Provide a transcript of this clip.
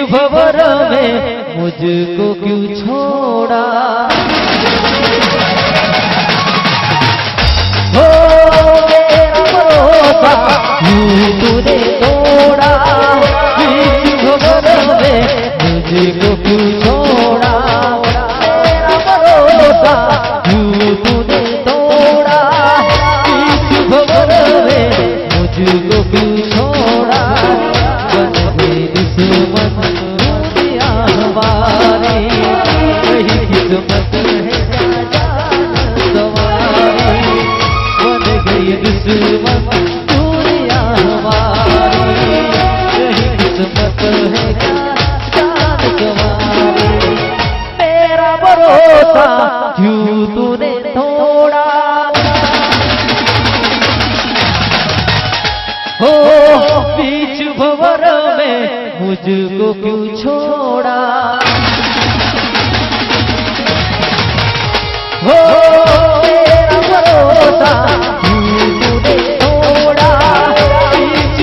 بھور میں مجھ کو کیوں چھوڑا؟ ધોકા થયું તું રે થોડા. મુજકો ક્યું છોડા? હો, તેરા ભરોસા તું રે થોડા. બીચ